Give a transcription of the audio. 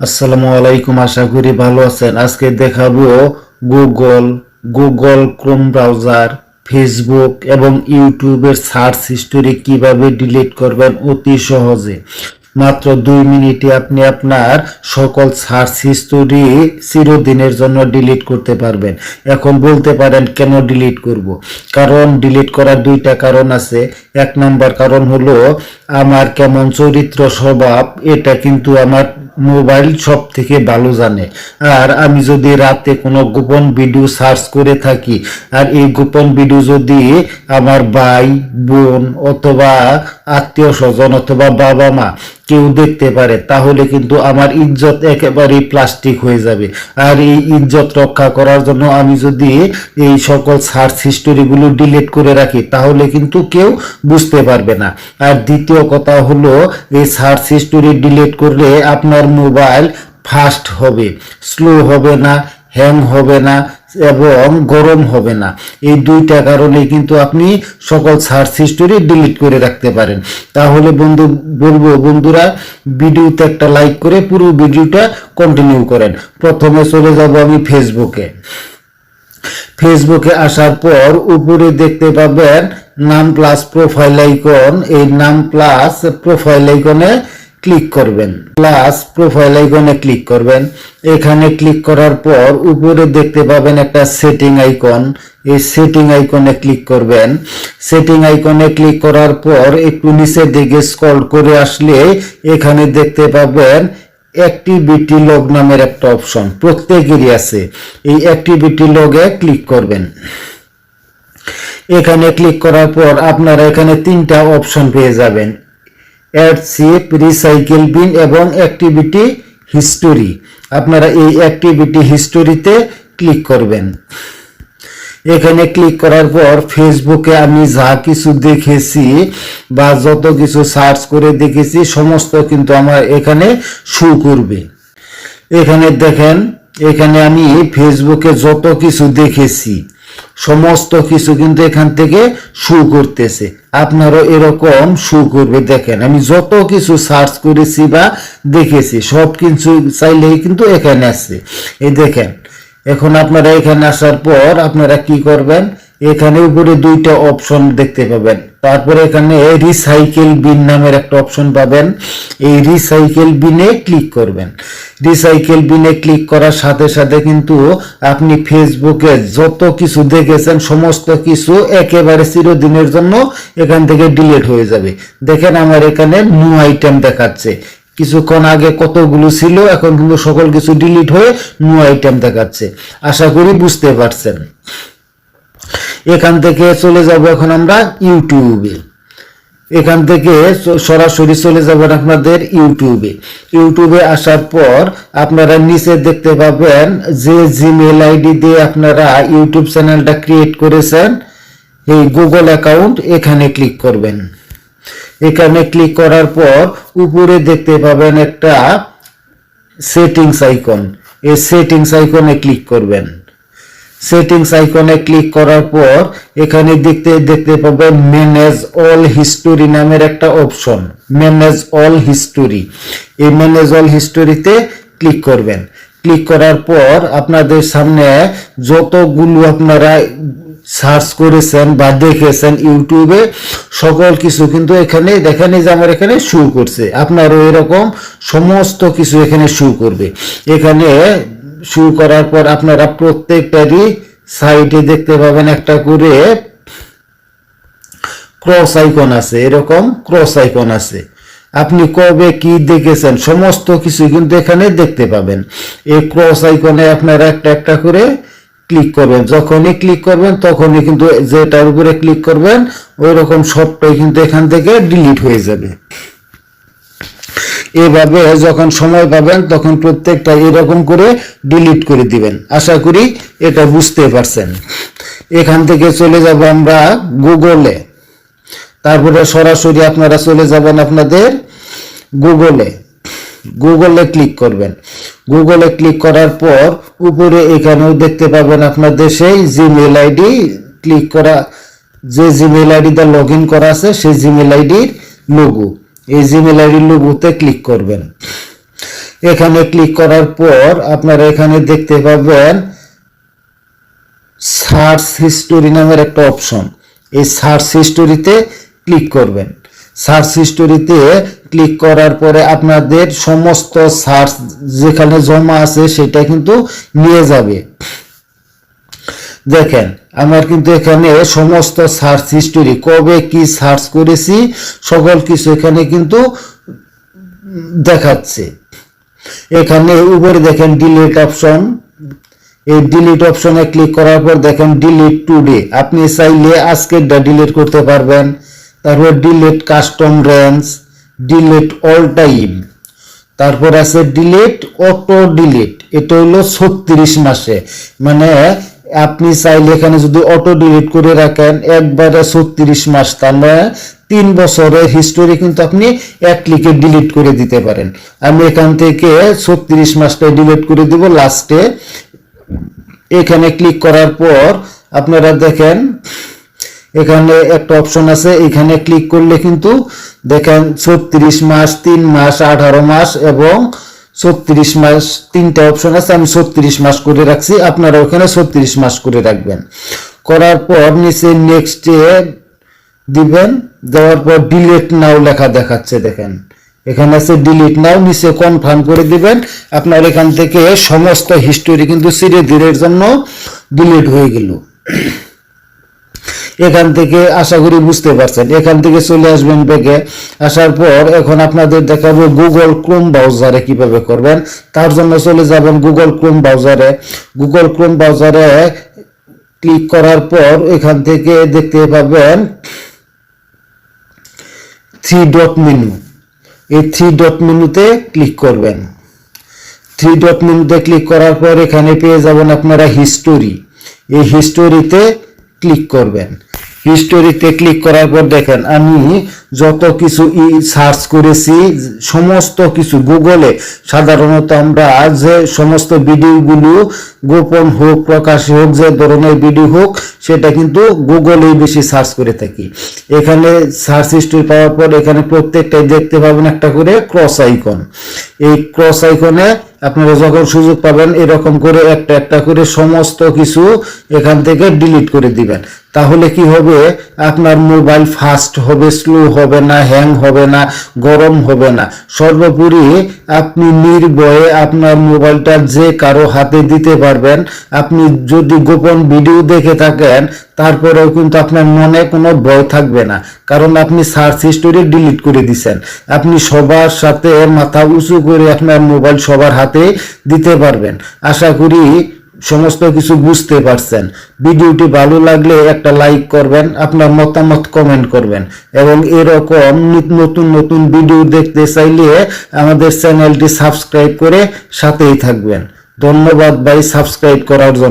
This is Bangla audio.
আসসালামু আলাইকুম, আশা করি ভালো আছেন। আজকে দেখাবো Google Google Chrome browser Facebook এবং ইউটিউবের সার্চ হিস্টোরি কীভাবে ডিলিট করবেন অতি সহজে। মাত্র দুই মিনিটে আপনি আপনার সকল সার্চ হিস্টোরি চিরদিনের জন্য ডিলিট করতে পারবেন। এখন বলতে পারেন কেন ডিলিট করব? কারণ ডিলিট করার দুইটা কারণ আছে। এক নম্বর কারণ হলো, আমার কেমন চরিত্র স্বভাব, এটা কিন্তু আমার মোবাইল সব থেকে ভালো জানে। আর আমি যদি রাতে কোনো গোপন ভিডিও সার্চ করে থাকি, আর এই গোপন ভিডিও যদি আমার ভাই, বোন অথবা আত্মীয় স্বজন অথবা বাবা মা কেউ দেখতে পারে, তাহলে কিন্তু আমার ইজ্জত একেবারেই প্লাস্টিক হয়ে যাবে। আর এই ইজ্জত রক্ষা করার জন্য আমি যদি এই সকল সার্চ হিস্টোরিগুলো ডিলিট করে রাখি, তাহলে কিন্তু কেউ বুঝতে পারবে না। আর দ্বিতীয় কথা হলো, এই সার্চ হিস্টোরি ডিলিট করলে আপনার মোবাইল ফাস্ট হবে স্লো হবে না হ্যাং হবে না এবং গরম হবে না। এই দুইটা কারণে কিন্তু আপনি সকল সার্চ হিস্টোরি ডিলিট করে রাখতে পারেন। তাহলে বন্ধু, বলব বন্ধুরা, ভিডিওতে একটা লাইক করে পুরো ভিডিওটা কন্টিনিউ করেন। প্রথমে চলে যাব আমি ফেসবুকে ফেসবুকে আসার পর উপরে দেখতে পাবেন নাম প্লাস প্রোফাইল আইকন এই নাম প্লাস প্রোফাইল আইকনে ক্লিক করবেন। প্লাস প্রোফাইল আইকনে ক্লিক করবেন। এখানে ক্লিক করার পর উপরে দেখতে পাবেন একটা সেটিং আইকন এই সেটিং আইকনে ক্লিক করবেন। সেটিং আইকনে ক্লিক করার পর একটু নিচের দিকে স্ক্রল করে আসলে এখানে দেখতে পাবেন অ্যাক্টিভিটি লগ নামের একটা অপশন প্রত্যেকেরই আছে। এই অ্যাক্টিভিটি লগে ক্লিক করবেন। এখানে ক্লিক করার পর আপনারা এখানে তিনটা অপশন পেয়ে যাবেন। অ্যাড সিপ রিসাইকেল বিন এবং অ্যাক্টিভিটি হিস্টোরি। আপনারা এই অ্যাক্টিভিটি হিস্টোরিতে ক্লিক করবেন। এখানে ক্লিক করার পর ফেসবুকে আমি যা কিছু দেখেছি বা যত কিছু সার্চ করে দেখেছি, সমস্ত কিন্তু আমার এখানে শু করবে। এখানে দেখেন, এখানে আমি ফেসবুকে যত কিছু দেখেছি সমস্ত কিছু কিন্তু এখান থেকে শু করতেছে। আপনারও এরকম শু করবে, দেখেন। আমি যত কিছু সার্চ করেছি বা দেখেছি, সব কিছু চাইলেই কিন্তু এখানে আছে। এই দেখেন, এখন আপনারা এখানে আসার পর আপনারা কি করবেন? এখানে উপরে দুইটা অপশন দেখতে পাবেন। তারপরে এখানে রিসাইকেল বিন নামের একটা অপশন পাবেন। এই রিসাইকেল বিনে ক্লিক করবেন। রিসাইকেল বিনে ক্লিক করার সাথে সাথে কিন্তু আপনি ফেসবুকে যত কিছু দেখেছেন, সমস্ত কিছু একেবারে চিরদিনের জন্য এখান থেকে ডিলিট হয়ে যাবে। দেখেন আমার এখানে নিউ আইটেম দেখাচ্ছে। কিছুক্ষণ আগে কতগুলো ছিল, এখন কিন্তু সকল কিছু ডিলিট হয়ে নিউ আইটেম দেখাচ্ছে। আশা করি বুঝতে পারছেন। এখান থেকে চলে যাব এখন আমরা ইউটিউবে। এখান থেকে সরাসরি চলে যাবেন আপনাদের ইউটিউবে। ইউটিউবে আসার পর আপনারা নিচে দেখতে পাবেন যে জিমেল আইডি দিয়ে আপনারা ইউটিউব চ্যানেলটা ক্রিয়েট করেছেন, এই গুগল অ্যাকাউন্ট এখানে ক্লিক করবেন। এখানে ক্লিক করার পর উপরে দেখতে পাবেন একটা সেটিংস আইকন এই সেটিংস আইকনে ক্লিক করবেন। সেটিংস আইকনে ক্লিক করার পর এখানে দেখতে দেখতে পাবেন ম্যানেজ অল হিস্টোরি নামের একটা অপশন ম্যানেজ অল হিস্টোরি এই ম্যানেজ অল হিস্টোরিতে ক্লিক করবেন। ক্লিক করার পর আপনাদের সামনে যতগুলো আপনারা সার্চ করেছেন বা দেখেছেন ইউটিউবে সকল কিছু কিন্তু এখানে দেখেন যে আমার এখানে শু করছে। আপনারও এরকম সমস্ত কিছু এখানে শু করবে। এখানে শু করার পর আপনারা প্রত্যেকটারই সাইডে দেখতে পাবেন একটা করে ক্রস আইকন আছে, এরকম ক্রস আইকন আছে। আপনি কবে কি দেখেছেন, সমস্ত কিছু কিন্তু এখানে দেখতে পাবেন। এই ক্রস আইকনে আপনারা একটা একটা করে ক্লিক করবেন। যখনই ক্লিক করবেন, তখনই কিন্তু যেটার উপরে ক্লিক করবেন ওই রকম সবটাই কিন্তু এখান থেকে ডিলিট হয়ে যাবে। এভাবে যখন সময় পাবেন, তখন প্রত্যেকটা এরকম করে ডিলিট করে দিবেন। আশা করি এটা বুঝতে পারছেন। এখান থেকে চলে যাব আমরা গুগলে তারপরে সরাসরি আপনারা চলে যাবেন আপনাদের গুগলে গুগলে ক্লিক করবেন। গুগলে ক্লিক করার পর উপরে এখানেও দেখতে পাবেন আপনাদের সেই জিমেল আইডি ক্লিক করা। যে জিমেল আইডিটা লগ ইন করা আছে, সেই জিমেল আইডির লোগো এই জিমেল আইডির লোগোতে ক্লিক করবেন। এখানে ক্লিক করার পর আপনারা এখানে দেখতে পাবেন সার্চ হিস্টোরি নামের একটা অপশন এই সার্চ হিস্টোরিতে ক্লিক করবেন। সার্চ হিস্টোরিতে ক্লিক করার পরে আপনাদের সমস্ত সার্চ যেখানে জমা আছে সেটা কিন্তু নিয়ে যাবে। দেখেন আমার কিন্তু এখানে সমস্ত সার্চ হিস্টোরি কবে কি সার্চ করেছি, সকল কিছু এখানে কিন্তু দেখাচ্ছে। এখানে উপরে দেখেন ডিলিট অপশন এই ডিলিট অপশনে ক্লিক করার পর দেখেন ডিলিট টুডে আপনি চাইলে আজকেরটা ডিলিট করতে পারবেন। তারপর delete custom range delete all time তারপর আছে ডিলিট অটো ডিলিট এটা হলো ছত্রিশ মাসে। মানে আপনি চাইলে এখানে যদি অটো ডিলিট করে রাখেন, একবারে ছত্রিশ মাস, তার মানে তিন বছরের হিস্টোরি কিন্তু আপনি এক ক্লিকে ডিলিট করে দিতে পারেন। আমি এখান থেকে ছত্রিশ মাসটা ডিলিট করে দিব লাস্টে এখানে ক্লিক করার পর আপনারা দেখেন, এখানে একটা অপশন আছে, এখানে ক্লিক করলে কিন্তু দেখেন ছত্রিশ মাস, তিন মাস, আঠারো মাস এবং ছত্রিশ মাস, তিনটা অপশন আছে, আমি ছত্রিশ মাস করে রাখছি আপনারা ওখানে ছত্রিশ মাস করে রাখবেন। করার পর নিচে নেক্সটে দিবেন, দেওয়ার পর ডিলিট নাও লেখা দেখাচ্ছে, দেখেন। এখানে আছে ডিলিট নাও নিচে কনফার্ম করে দিবেন। আপনার এখান থেকে সমস্ত হিস্টোরি কিন্তু ধীরে ধীরের জন্য ডিলিট হয়ে গেল। এখান থেকে আশা করি বুঝতে পারছেন। এখান থেকে চলে আসবেন ব্যাগে। আসার পর এখন আপনাদের দেখাবো গুগল ক্রোম ব্রাউজারে কীভাবে করবেন। তার জন্য চলে যাবেন গুগল ক্রোম ব্রাউজারে গুগল ক্রোম ব্রাউজারে ক্লিক করার পর এখান থেকে দেখতে পাবেন থ্রি ডট মেনু এই থ্রি ডট মেনুতে ক্লিক করবেন। থ্রি ডট মেনুতে ক্লিক করার পর এখানে পেয়ে যাবেন আপনারা হিস্টোরি এই হিস্টোরিতে ক্লিক করবেন। হিস্টোরিতে ক্লিক করার পর দেখেন, আমি যত কিছু ই সার্চ করেছি, সমস্ত কিছু গুগলে সাধারণত আমরা যে সমস্ত ভিডিওগুলো গোপন হোক, প্রকাশ হোক, যে ধরনের ভিডিও হোক, সেটা কিন্তু গুগলেই বেশি সার্চ করে থাকি। এখানে সার্চ হিস্টোরি পাওয়ার পর এখানে প্রত্যেকটাই দেখতে পাবেন একটা করে ক্রস আইকন এই ক্রস আইকনে আপনারা যখন সুযোগ পাবেন, এরকম করে একটা একটা করে সমস্ত কিছু এখান থেকে ডিলিট করে দিবেন। তাহলে কি হবে? আপনার মোবাইল ফাস্ট হবে স্লো হবে না হ্যাং হবে না, গরম হবে না। সর্বোপরি আপনি নির্ভয়ে আপনার মোবাইলটা যে কারও হাতে দিতে পারবেন, আপনি যদি গোপন ভিডিও দেখে থাকেন, তারপরেও কিন্তু আপনার মনে কোনো ভয় থাকবে না। কারণ আপনি সার্চ হিস্টোরি ডিলিট করে দিছেন। আপনি সবার সাথে মাথা উঁচু করে আপনার মোবাইল সবার হাতে দিতে পারবেন। আশা করি সমস্ত কিছু বুঝতে পারছেন। ভিডিওটি ভালো লাগলে একটা লাইক করবেন, আপনার মতামত কমেন্ট করবেন। এবং এরকম নিত- নতুন নতুন ভিডিও দেখতে চাইলে আমাদের চ্যানেলটি সাবস্ক্রাইব করে সাথেই থাকবেন। ধন্যবাদ ভাই সাবস্ক্রাইব করার জন্য।